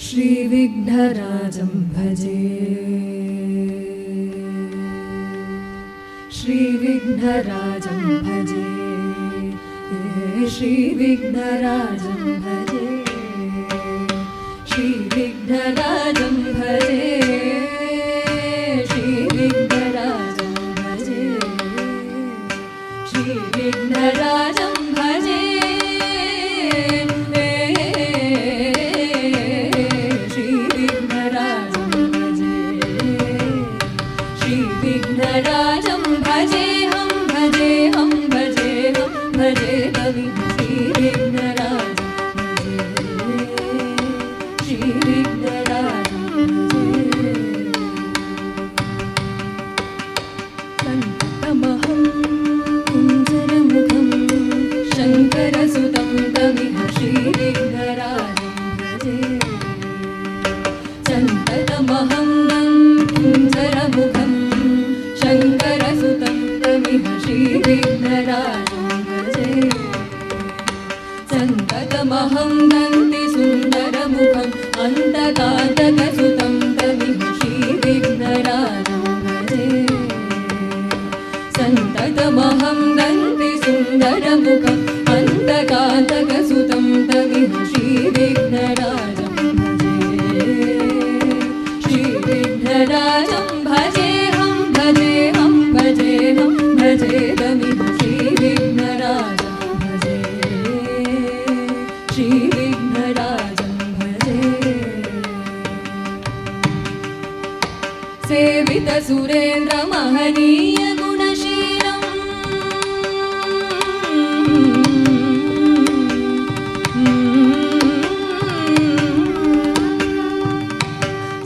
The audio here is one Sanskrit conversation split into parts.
श्रीविघ्नराजं भजे। श्रीविघ्नराजं भजे। श्रीविघ्नराजं भजे। श्रीविघ्नराजं भजे। श्रीविघ्नराजं भजे। श्रीविघ्नराजं भजे श्रीविघ्नराजं भजेऽहं भजेऽहं भजेऽहं भजे कवि श्रीविघ्नराजं भजे सन्ततमहं नन्ति सुन्दरमुखम् अन्तकान्तकसुतं कविः श्रीविघ्नराजं भजे सन्ततमहं नन्ति सुन्दरमुखम् अन्तकान्तकसुतं कविः श्रीविघ्नराजं भजे श्रीविघ्नराजं भजेऽहं भजेऽहं भजेऽहं भजे സുരേന്ദ്ര മഹനീയ ഗുണശീലം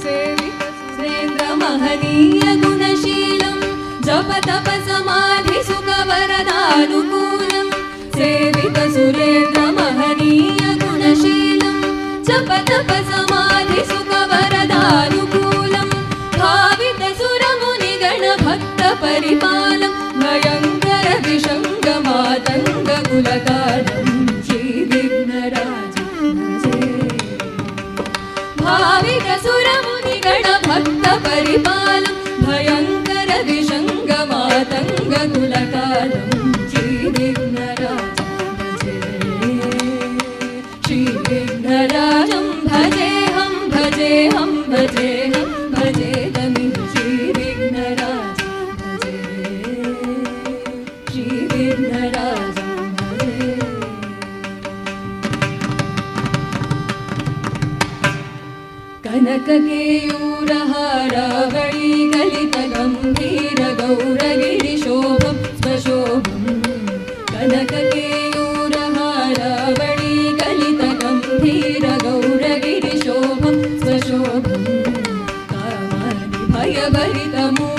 സുരേന്ദ്ര മഹനീയ ഗുണശീലം ജപ തപ സമാധി സുഖവരദാനുകൂലം സേവിത സുരേന്ദ്ര മഹനീയ ഗുണശീലം ജപ भावितसुरमुनिगणभक्तपरिपालं भयङ्कर विषङ्गमातङ्गकुलकालं श्रीविघ्नराजं। भजे भाविकसुरमुनिगणभक्तपरिपालं भयङ्कर विषङ्गमातङ्गकुलकालं स्वशोभम् कनककेयूरहारावळी कलितगम्भीरगौरगिरिशोभं स्वशोभम् कामानि भयभरितमूढमदकलिकलुषखण्डितमखण्ड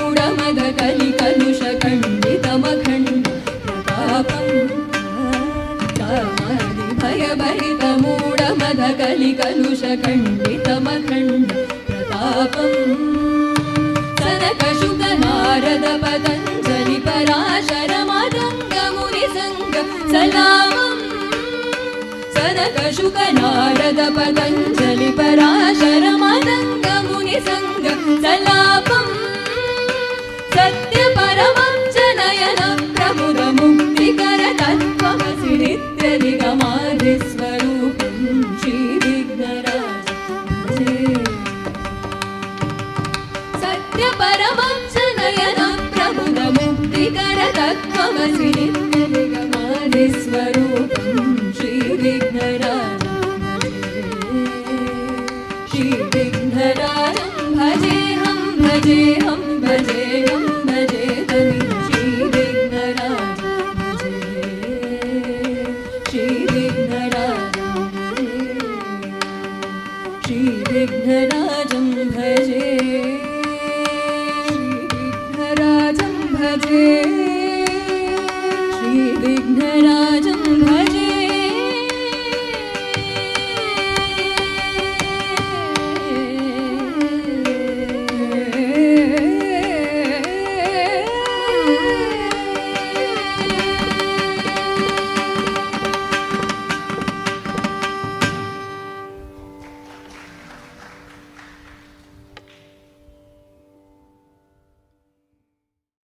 भयभरितमूढमदकलिकलुषखण्डितमखण्ड प्रतापम् सनकशुकनारद पतञ्जलि पराशरमदङ्गमुनिसङ्ग सलामम् सनकशुकनारद पतञ्जलि पराशरमदङ्गमुनिसङ्ग सलापम् भजेन्द्रमारे स्वरूपं श्रीविन्दराम श्रीविन्धरां भजे हं भजे हं भजे हं भजे